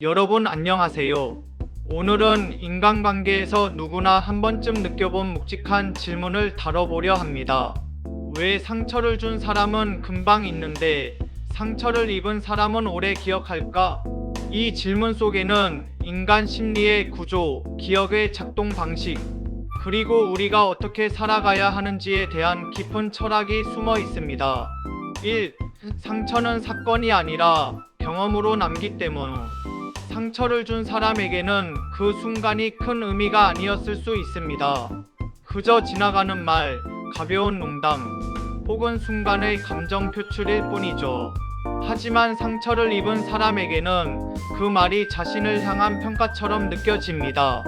여러분 안녕하세요. 오늘은 인간관계에서 누구나 한 번쯤 느껴본 묵직한 질문을 다뤄보려 합니다. 왜 상처를 준 사람은 금방 잊는데 상처를 입은 사람은 오래 기억할까? 이 질문 속에는 인간 심리의 구조, 기억의 작동 방식, 그리고 우리가 어떻게 살아가야 하는지에 대한 깊은 철학이 숨어 있습니다. 1. 상처는 사건이 아니라 경험으로 남기 때문. 상처를 준 사람에게는 그 순간이 큰 의미가 아니었을 수 있습니다. 그저 지나가는 말, 가벼운 농담, 혹은 순간의 감정 표출일 뿐이죠. 하지만 상처를 입은 사람에게는 그 말이 자신을 향한 평가처럼 느껴집니다.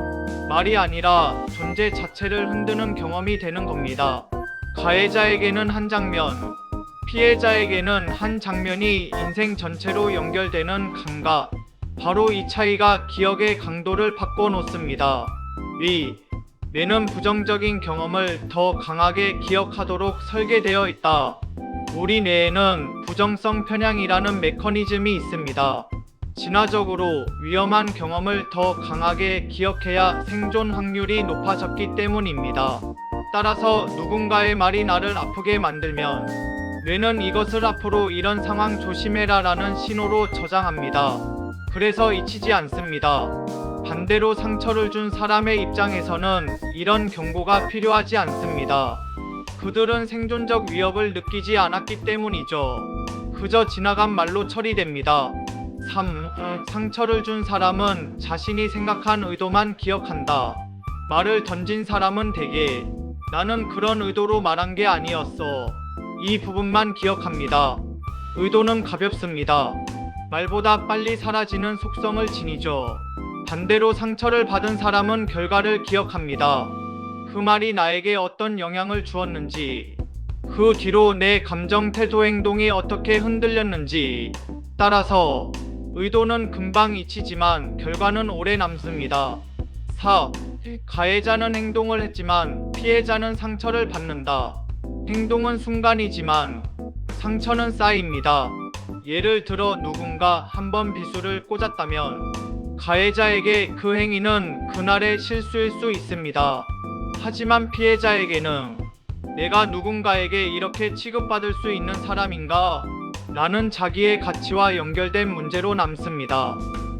말이 아니라 존재 자체를 흔드는 경험이 되는 겁니다. 가해자에게는 한 장면, 피해자에게는 한 장면이 인생 전체로 연결되는 감각. 바로 이 차이가 기억의 강도를 바꿔놓습니다. 위. 뇌는 부정적인 경험을 더 강하게 기억하도록 설계되어 있다. 우리 뇌에는 부정성 편향이라는 메커니즘이 있습니다. 진화적으로 위험한 경험을 더 강하게 기억해야 생존 확률이 높아졌기 때문입니다. 따라서 누군가의 말이 나를 아프게 만들면 뇌는 이것을 앞으로 이런 상황 조심해라 라는 신호로 저장합니다. 그래서 잊히지 않습니다. 반대로 상처를 준 사람의 입장에서는 이런 경고가 필요하지 않습니다. 그들은 생존적 위협을 느끼지 않았기 때문이죠. 그저 지나간 말로 처리됩니다. 3. 상처를 준 사람은 자신이 생각한 의도만 기억한다. 말을 던진 사람은 대개 나는 그런 의도로 말한 게 아니었어. 이 부분만 기억합니다. 의도는 가볍습니다. 말보다 빨리 사라지는 속성을 지니죠. 반대로 상처를 받은 사람은 결과를 기억합니다. 그 말이 나에게 어떤 영향을 주었는지, 그 뒤로 내 감정, 태도, 행동이 어떻게 흔들렸는지, 따라서 의도는 금방 잊히지만 결과는 오래 남습니다. 4. 가해자는 행동을 했지만 피해자는 상처를 받는다. 행동은 순간이지만 상처는 쌓입니다. 예를 들어 누군가 한 번 비수를 꽂았다면 가해자에게 그 행위는 그날의 실수일 수 있습니다. 하지만 피해자에게는 내가 누군가에게 이렇게 취급받을 수 있는 사람인가? 라는 자기의 가치와 연결된 문제로 남습니다.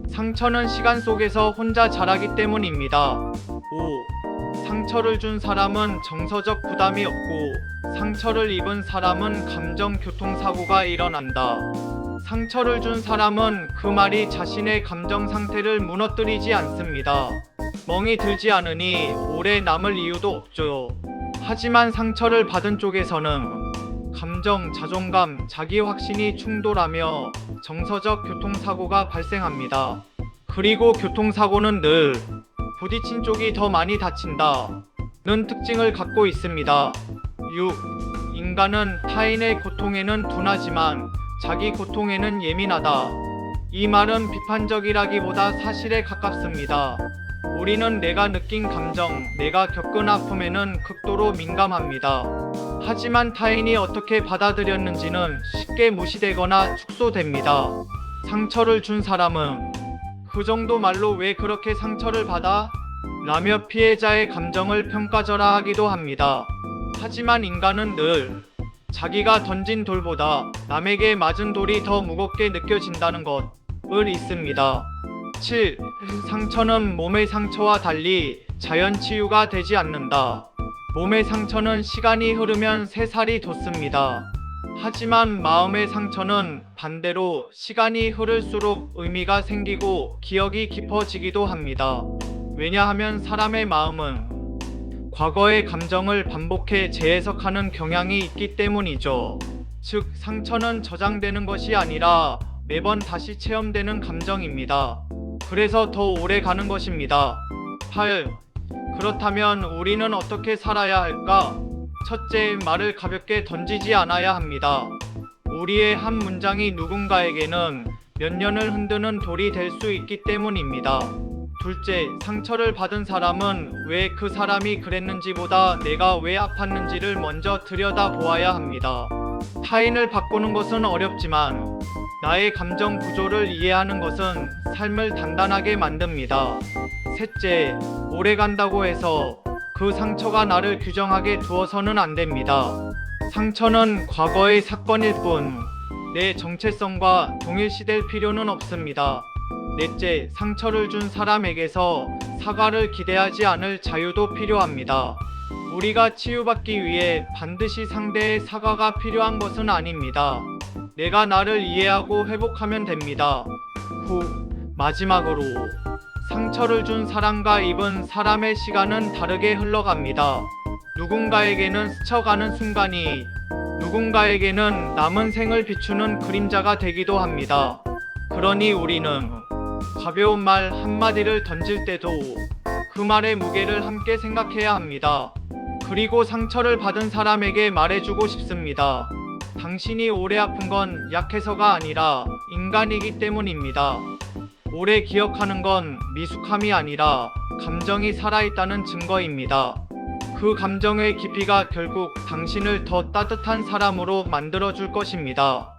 상처는 시간 속에서 혼자 자라기 때문입니다. 5. 상처를 준 사람은 정서적 부담이 없고 상처를 입은 사람은 감정 교통사고가 일어난다. 상처를 준 사람은 그 말이 자신의 감정 상태를 무너뜨리지 않습니다. 멍이 들지 않으니 오래 남을 이유도 없죠. 하지만 상처를 받은 쪽에서는 감정, 자존감, 자기 확신이 충돌하며 정서적 교통사고가 발생합니다. 그리고 교통사고는 늘 부딪힌 쪽이 더 많이 다친다. 는 특징을 갖고 있습니다. 6. 인간은 타인의 고통에는 둔하지만 자기 고통에는 예민하다. 이 말은 비판적이라기보다 사실에 가깝습니다. 우리는 내가 느낀 감정, 내가 겪은 아픔에는 극도로 민감합니다. 하지만 타인이 어떻게 받아들였는지는 쉽게 무시되거나 축소됩니다. 상처를 준 사람은 그 정도 말로 왜 그렇게 상처를 받아? 라며 피해자의 감정을 평가절하 하기도 합니다. 하지만 인간은 늘 자기가 던진 돌보다 남에게 맞은 돌이 더 무겁게 느껴진다는 것을 있습니다. 7. 상처는 몸의 상처와 달리 자연 치유가 되지 않는다. 몸의 상처는 시간이 흐르면 새살이 돋습니다. 하지만 마음의 상처는 반대로 시간이 흐를수록 의미가 생기고 기억이 깊어지기도 합니다. 왜냐하면 사람의 마음은 과거의 감정을 반복해 재해석하는 경향이 있기 때문이죠. 즉, 상처는 저장되는 것이 아니라 매번 다시 체험되는 감정입니다. 그래서 더 오래 가는 것입니다. 8. 그렇다면 우리는 어떻게 살아야 할까? 첫째, 말을 가볍게 던지지 않아야 합니다. 우리의 한 문장이 누군가에게는 몇 년을 흔드는 돌이 될 수 있기 때문입니다. 둘째, 상처를 받은 사람은 왜 그 사람이 그랬는지보다 내가 왜 아팠는지를 먼저 들여다 보아야 합니다. 타인을 바꾸는 것은 어렵지만 나의 감정 구조를 이해하는 것은 삶을 단단하게 만듭니다. 셋째, 오래 간다고 해서 그 상처가 나를 규정하게 두어서는 안 됩니다. 상처는 과거의 사건일 뿐, 내 정체성과 동일시될 필요는 없습니다. 넷째, 상처를 준 사람에게서 사과를 기대하지 않을 자유도 필요합니다. 우리가 치유받기 위해 반드시 상대의 사과가 필요한 것은 아닙니다. 내가 나를 이해하고 회복하면 됩니다. 후, 마지막으로 상처를 준 사람과 입은 사람의 시간은 다르게 흘러갑니다. 누군가에게는 스쳐가는 순간이 누군가에게는 남은 생을 비추는 그림자가 되기도 합니다. 그러니 우리는 가벼운 말 한마디를 던질 때도 그 말의 무게를 함께 생각해야 합니다. 그리고 상처를 받은 사람에게 말해주고 싶습니다. 당신이 오래 아픈 건 약해서가 아니라 인간이기 때문입니다. 오래 기억하는 건 미숙함이 아니라 감정이 살아있다는 증거입니다. 그 감정의 깊이가 결국 당신을 더 따뜻한 사람으로 만들어줄 것입니다.